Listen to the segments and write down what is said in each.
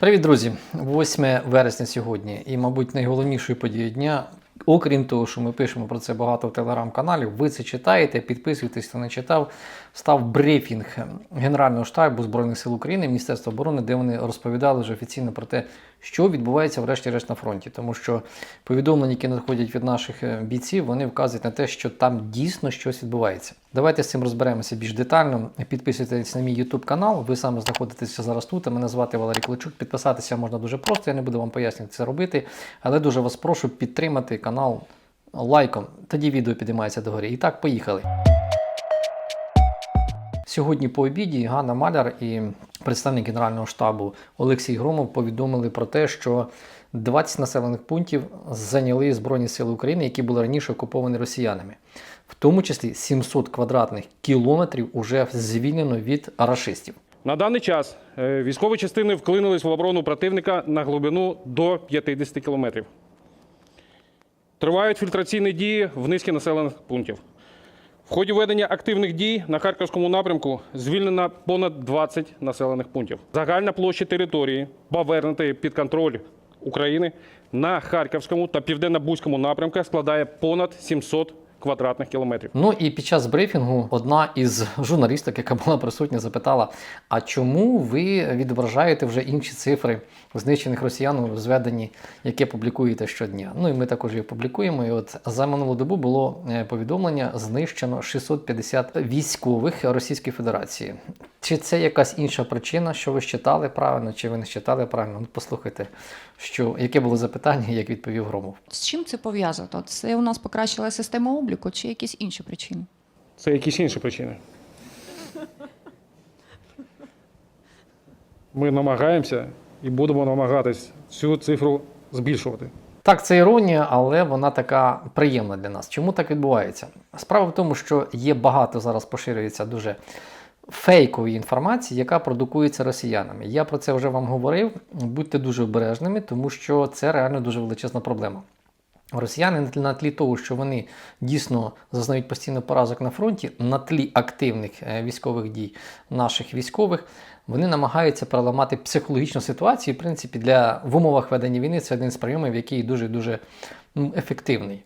Привіт, друзі! 8 вересня сьогодні, і, мабуть, найголовнішою подією дня. Окрім того, що ми пишемо про це багато в телеграм-каналі, ви це читаєте, підписуйтесь, хто не читав. Став брифінг Генерального штабу Збройних сил України, Міністерства оборони, де вони розповідали вже офіційно про те, що відбувається врешті-решт на фронті. Тому що повідомлення, які надходять від наших е, бійців, вони вказують на те, що там дійсно щось відбувається. Давайте з цим розберемося більш детально. Підписуйтесь на мій YouTube канал. Ви саме знаходитеся зараз тут. Мене звати Валерій Кличук. Підписатися можна дуже просто. Я не буду вам пояснювати це робити, але дуже вас прошу підтримати канал лайком. Тоді відео підіймається догорі. І так, поїхали. Сьогодні по обіді Ганна Маляр і представник Генерального штабу Олексій Громов повідомили про те, що 20 населених пунктів зайняли Збройні Сили України, які були раніше окуповані росіянами. В тому числі 700 квадратних кілометрів уже звільнено від рашистів. На даний час е, військові частини вклинились в оборону противника на глибину до 50 кілометрів. Тривають фільтраційні дії в низки населених пунктів. В ході ведення активних дій на Харківському напрямку звільнено понад 20 населених пунктів. Загальна площа території, повернутої під контроль України на Харківському та Південно-Бузькому напрямках складає понад 700 квадратних кілометрів. Ну і під час брифінгу одна із журналісток, яка була присутня, запитала: а чому ви відображаєте вже інші цифри знищених росіян у зведенні, яке публікуєте щодня? Ну і ми також їх публікуємо. І от за минулу добу було е, повідомлення: знищено 650 військових Російської Федерації. Чи це якась інша причина, що ви считали правильно, чи ви не считали правильно? Ну, послухайте, що яке було запитання, як відповів Громов. З чим це пов'язано? Це у нас покращила система обліку чи якісь інші причини? Це якісь інші причини. Ми намагаємося і будемо намагатись цю цифру збільшувати. Так, це іронія, але вона така приємна для нас. Чому так відбувається? Справа в тому, що є багато зараз поширюється дуже фейкової інформації, яка продукується росіянами. Я про це вже вам говорив. Будьте дуже обережними, тому що це реально дуже величезна проблема. Росіяни на тлі того, що вони дійсно зазнають постійно поразок на фронті, на тлі активних е, військових дій наших військових, вони намагаються переламати психологічну ситуацію. В принципі, для в умовах ведення війни це один з прийомів, який дуже дуже ну, ефективний.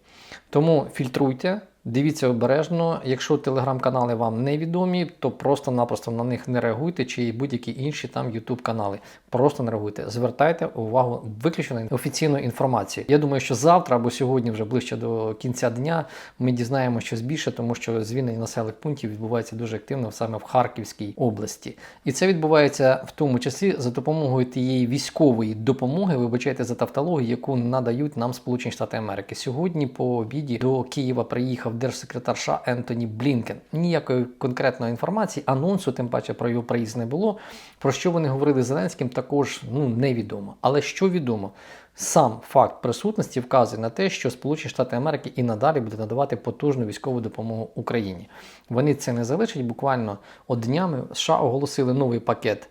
Тому фільтруйте, дивіться обережно. Якщо телеграм-канали вам невідомі, то просто-напросто на них не реагуйте, чи будь-які інші там YouTube канали. Просто не реагуйте. Звертайте увагу виключно на офіційну інформацію. Я думаю, що завтра або сьогодні, вже ближче до кінця дня, ми дізнаємося щось більше, тому що звільнення населених пунктів відбувається дуже активно саме в Харківській області. І це відбувається в тому числі за допомогою тієї військової допомоги, вибачайте за тавтологію, яку надають нам Сполучені Штати Америки. Сьогодні по обіді до Києва приїхав держсекретар США Ентоні Блінкен. Ніякої конкретної інформації, анонсу, тим паче про його приїзд не було. Про що вони говорили з Зеленським, також ну невідомо. Але що відомо? Сам факт присутності вказує на те, що Сполучені Штати Америки і надалі будуть надавати потужну військову допомогу Україні. Вони це не залишать. Буквально от днями США оголосили новий пакет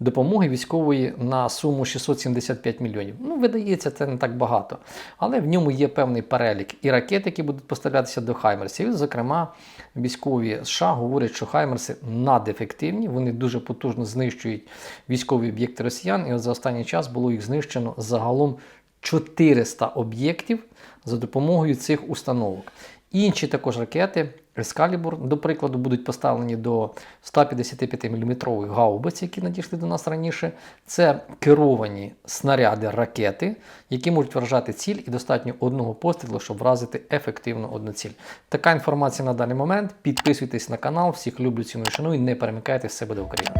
допомоги військової на суму 675 мільйонів. Ну, видається, це не так багато. Але в ньому є певний перелік і ракет, які будуть поставлятися до Хаймерсів. Зокрема, військові США говорять, що Хаймерси надефективні, вони дуже потужно знищують військові об'єкти росіян. І от за останній час було їх знищено загалом 400 об'єктів за допомогою цих установок. Інші також ракети Ескалібур, до прикладу, будуть поставлені до 155 мм гаубиць, які надійшли до нас раніше. Це керовані снаряди ракети, які можуть вражати ціль і достатньо одного пострілу, щоб вразити ефективно одну ціль. Така інформація на даний момент. Підписуйтесь на канал, всіх люблю ціную шаную, не перемикайте себе до України.